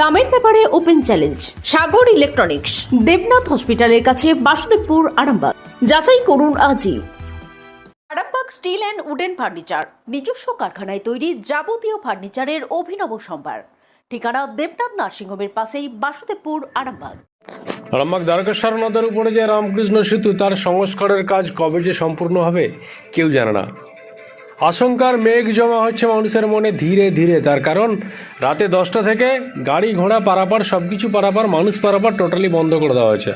দামের ব্যাপারে open challenge Sagar electronics Debnath হসপিটালের কাছে বাসুদেবপুর আরামবাগ। যাচাই করুন আজই। Arambagh steel and wooden furniture নিজস্ব কারখানায় তৈরি যাবতীয় ফার্নিচারের অভিনব সম্ভার। ঠিকানা দেবনাথ নার্সিংহোমের পাশেই বাসুদেবপুর আরামবাগ। আরামবাগ দ্বারকেশ্বর নদের উপরে যে রামকৃষ্ণ সেতু তার সংস্কারের কাজ কবে যে সম্পূর্ণ হবে কেউ জানে না। আশঙ্কার মেঘ জমা হচ্ছে মানুষের মনে ধীরে ধীরে। তার কারণ, রাতে দশটা থেকে গাড়ি ঘোড়া পারাপার সব কিছু পারাপার, মানুষ পারাপার টোটালি বন্ধ করে দেওয়া হয়েছে।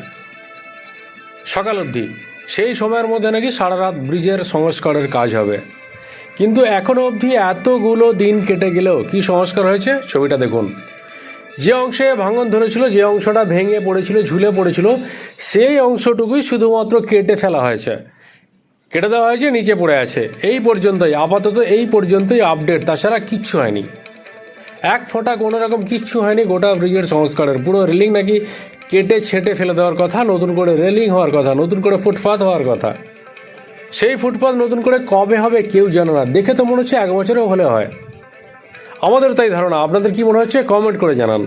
সকাল অবধি। সেই সময়ের মধ্যে নাকি সারা রাত ব্রিজের সংস্কারের কাজ হবে। কিন্তু এখনও অবধি এতগুলো দিন কেটে গেলেও কি সংস্কার হয়েছে ছবিটা দেখুন। যে অংশে ভাঙন ধরেছিল, যে অংশটা ভেঙে পড়েছিল, ঝুলে পড়েছিল, সেই অংশটুকুই শুধুমাত্র কেটে ফেলা হয়েছে। কেটে দেওয়া হয়েছে, নিচে পড়ে আছে। এই পর্যন্তই, আপাতত এই পর্যন্তই আপডেট তাছাড়া কিচ্ছু হয়নি। এক ফোঁটা কোনো রকম কিচ্ছু হয়নি গোটা ব্রিজের সংস্কারের। পুরো রেলিং নাকি কেটে ছেটে ফেলে দেওয়ার কথা, নতুন করে রেলিং হওয়ার কথা, নতুন করে ফুটপাথ হওয়ার কথা। সেই ফুটপাথ নতুন করে কবে হবে কেউ জানে না। দেখে তো মনে হচ্ছে এক বছরেও হলে হয়। আমাদের তাই ধারণা। আপনাদের কি মনে হচ্ছে? কমেন্ট করে জানান।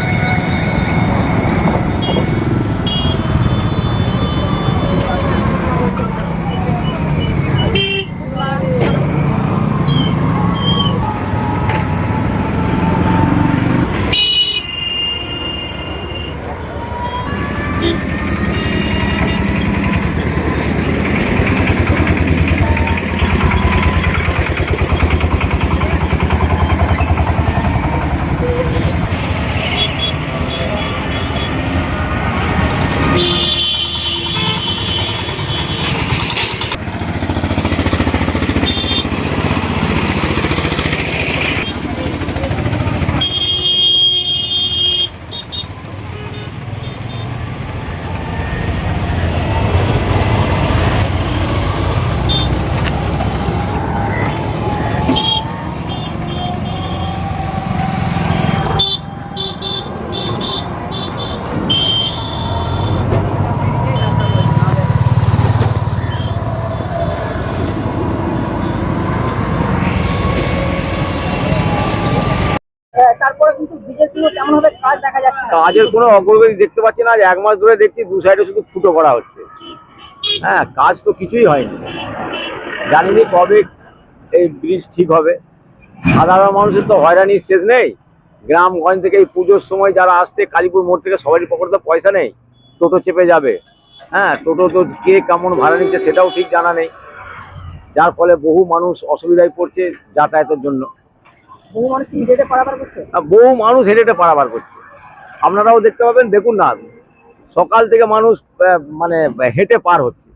কাজের কোনো অগ্রগতি দেখতে পাচ্ছি না এক মাস ধরে দেখছি দু সাইডে শুধু ফুটো করা হচ্ছে। হ্যাঁ কাজ তো কিছুই হয়নি। জানিনি কবে এই ব্রিজ ঠিক হবে। সাধারণ মানুষের তো হয়রানির শেষ নেই। গ্রামগঞ্জ থেকে এই পুজোর সময় যারা আসছে, কালীপুর মোড় থেকে সবারই পকেটে পয়সা নেই। টোটো চেপে যাবে। হ্যাঁ টোটো তো কে কেমন ভাড়া নিচ্ছে সেটাও ঠিক জানা নেই। যার ফলে বহু মানুষ অসুবিধায় পড়ছে যাতায়াতের জন্য। বহু মানুষ হেঁটে পারাপার করছে? বহু মানুষ হেঁটে হেঁটে পারাপার করছে। আপনারাও দেখতে পাবেন দেখুন না সকাল থেকে মানুষ মানে হেঁটে পার হচ্ছে।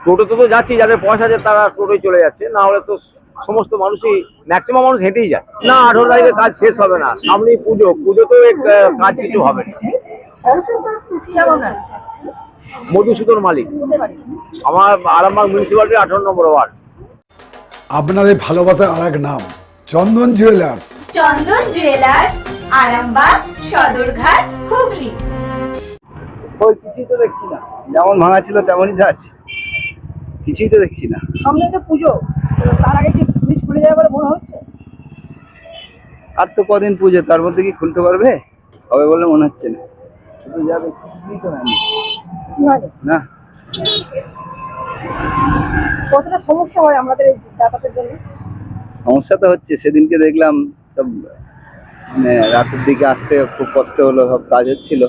টোটোতে তো যাচ্ছি যাদের পয়সা আছে তারা টোটোয় চলে যাচ্ছে না হলে তো সমস্ত মানুষই ম্যাক্সিমাম মানুষ হেঁটেই যায়। না আঠেরো তারিখে কাজ শেষ হবে না সামনেই পুজো পুজোতেও কাজ কিছু হবে না। আপনার মধুসূদন মালিক আমার আরামবাগ মিউনিসিপ্যালিটি আঠারো নম্বর ওয়ার্ড। আপনাদের ভালোবাসার আর এক নাম চন্দন জুয়েলার্স চন্দন জুয়েলার্স আরামবাগ সদরঘাট হুগলি। ওই কিছুই তো দেখছি না। যেমন ভাঙা ছিল তেমনই যাচ্ছে কিছুই তো দেখছি না। সামনে তো পুজো। তার আগে কি ব্রিজ খুলে যাবে বলে মনে হচ্ছে? আর তো কদিন পুজো তার মধ্যে কি খুলতে পারবে? হবে বলে মনে হচ্ছে না। শুধু যাবে কিছুই তো না। কতটা সমস্যা হয় আমাদের এই যাতায়াতের জন্য? সমস্যা তো হচ্ছে সেদিনকে দেখলাম সব মানে রাতের দিকে আসতে খুব কষ্ট হলো সব কাজ হচ্ছিল।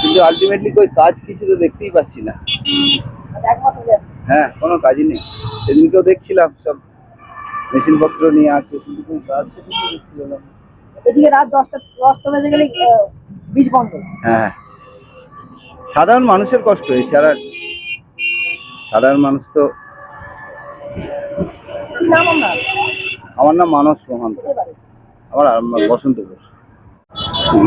কিন্তু আলটিমেটলি কই কাজ কিছু তো দেখতেই পাচ্ছি না। হয়ে কোনো কাজই নেই। সেদিনকেও দেখছিলাম সব মেশিনপত্র নিয়ে আছে কিন্তু কোনো কাজ তো কিছু দেখতে পেলাম না। এদিকে রাত দশটা দশটা বেজে গেলে ব্রিজ বন্ধ। হ্যাঁ। সাধারণ মানুষের কষ্ট এছাড়া সাধারণ মানুষ তো কি নাম আপনার? আমার নাম মানস মহান্ত। আমার বসন্তপুর।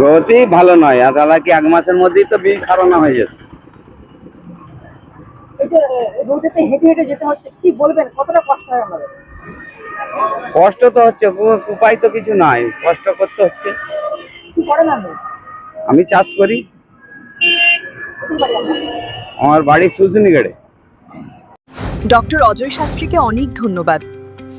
গতি ভালো নয় আর তাহলে কি এক মাসের মধ্যেই তো বীজ সারানো হয়ে যেত? রোদেতে হেঁটে হেঁটে যেতে হচ্ছে কি বলবেন? কতটা কষ্ট হয় আমাদের কষ্ট তো হচ্ছে উপায় তো কিছু নাই কষ্ট করতে হচ্ছে। কি করেন আপনি? আমি চাষ করি? আমার বাড়ি সুজনিগড়ে। ডক্টর অজয় শাস্ত্রীকে অনেক ধন্যবাদ।